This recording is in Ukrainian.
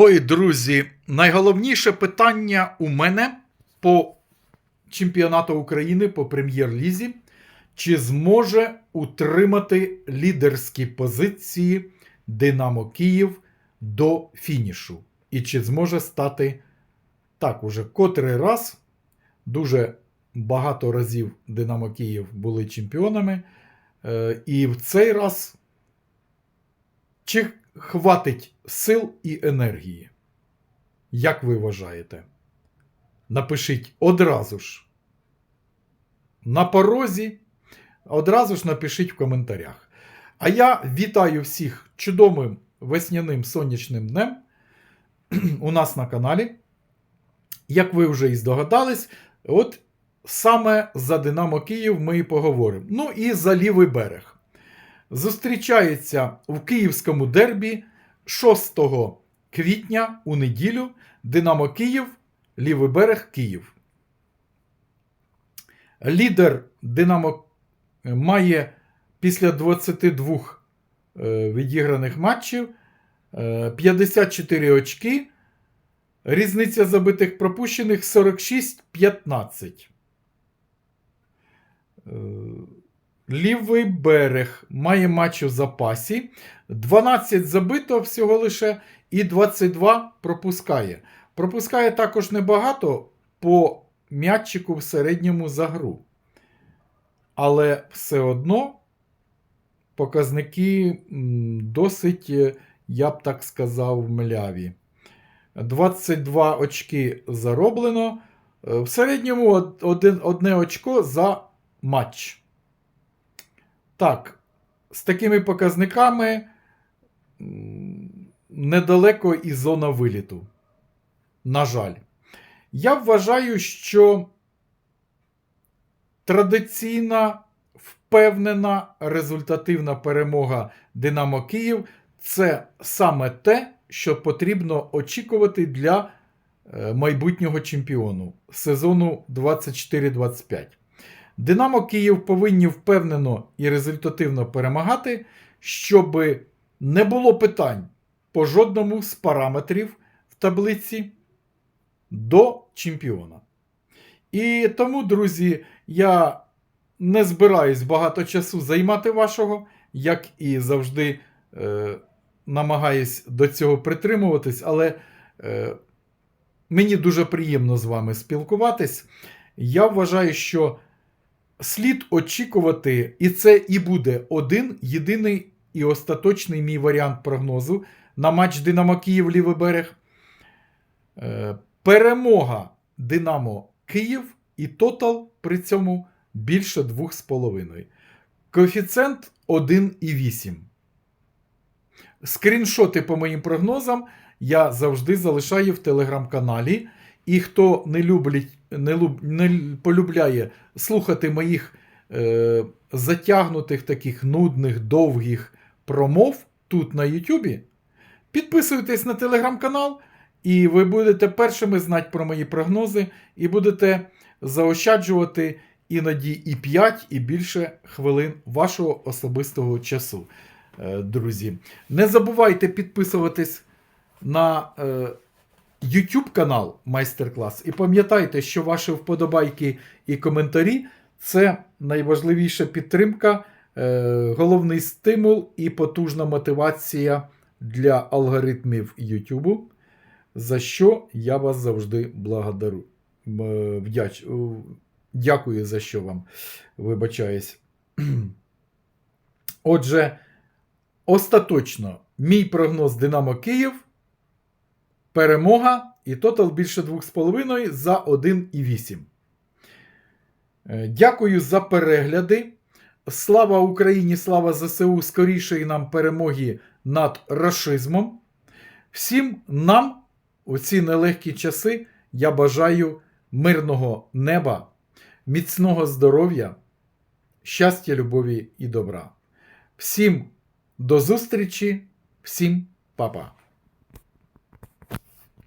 Ой, друзі, найголовніше питання у мене по чемпіонату України по прем'єр-лізі. Чи зможе утримати лідерські позиції Динамо Київ до фінішу? І чи зможе стати так уже котрий раз? Дуже багато разів Динамо Київ були чемпіонами. Е, І в цей раз чи хватить сил і енергії? Як ви вважаєте? Напишіть одразу ж. На порозі. Одразу ж напишіть в коментарях. А я вітаю всіх чудовим весняним сонячним днем у нас на каналі. Як ви вже і здогадались, от саме за Динамо Київ ми і поговоримо. Ну і за лівий берег. Зустрічається в київському дербі 6 квітня у неділю Динамо Київ, лівий берег Київ. Лідер Динамо має після 22 е, відіграних матчів е, 54 очки. Різниця забитих пропущених 46-15. Лівий берег має матч у запасі. 12 забито всього лише і 22 пропускає. Пропускає також небагато по м'ятчику в середньому за гру. Але все одно показники досить, е, я б так сказав, мляві. 22 очки зароблено. Е, В середньому одне очко за матч. Так, з такими показниками недалеко і зона виліту. На жаль. Я вважаю, що традиційна, впевнена, результативна перемога Динамо Київ це саме те, що потрібно очікувати для е, майбутнього чемпіону сезону 24-25. Динамо Київ повинні впевнено і результативно перемагати, щоб не було питань по жодному з параметрів в таблиці до чемпіона. І тому, друзі, я не збираюсь багато часу займати вашого, як і завжди е, намагаюсь до цього притримуватись, але е, мені дуже приємно з вами спілкуватись. Я вважаю, що слід очікувати, і це і буде один єдиний і остаточний мій варіант прогнозу на матч Динамо Київ Лівий берег. Е, Перемога Динамо Київ і тотал при цьому більше 2,5. Коефіцієнт 1,8. Скріншоти по моїм прогнозам я завжди залишаю в телеграм-каналі. І хто не любить, не, люб, не полюбляє слухати моїх е, затягнутих таких нудних, довгих промов тут на Ютубі, підписуйтесь на телеграм-канал, і ви будете першими знати про мої прогнози, і будете заощаджувати іноді і 5, і більше хвилин вашого особистого часу, е, друзі. Не забувайте підписуватись на. Е, YouTube канал Майстер-клас. І пам'ятайте, що ваші вподобайки і коментарі це найважливіша підтримка, е, головний стимул і потужна мотивація для алгоритмів YouTube, за що я вас завжди благодарю. Вдяч... е, Дякую за що вам. Вибачаюсь. Отже, остаточно, мій прогноз Динамо Київ. Перемога і тотал більше 2,5 за 1,8. Е, Дякую за перегляди. Слава Україні, слава ЗСУ, скорішої нам перемоги над рашизмом. Всім нам у ці нелегкі часи я бажаю мирного неба, міцного здоров'я, щастя, любові і добра. Всім до зустрічі, всім па-па.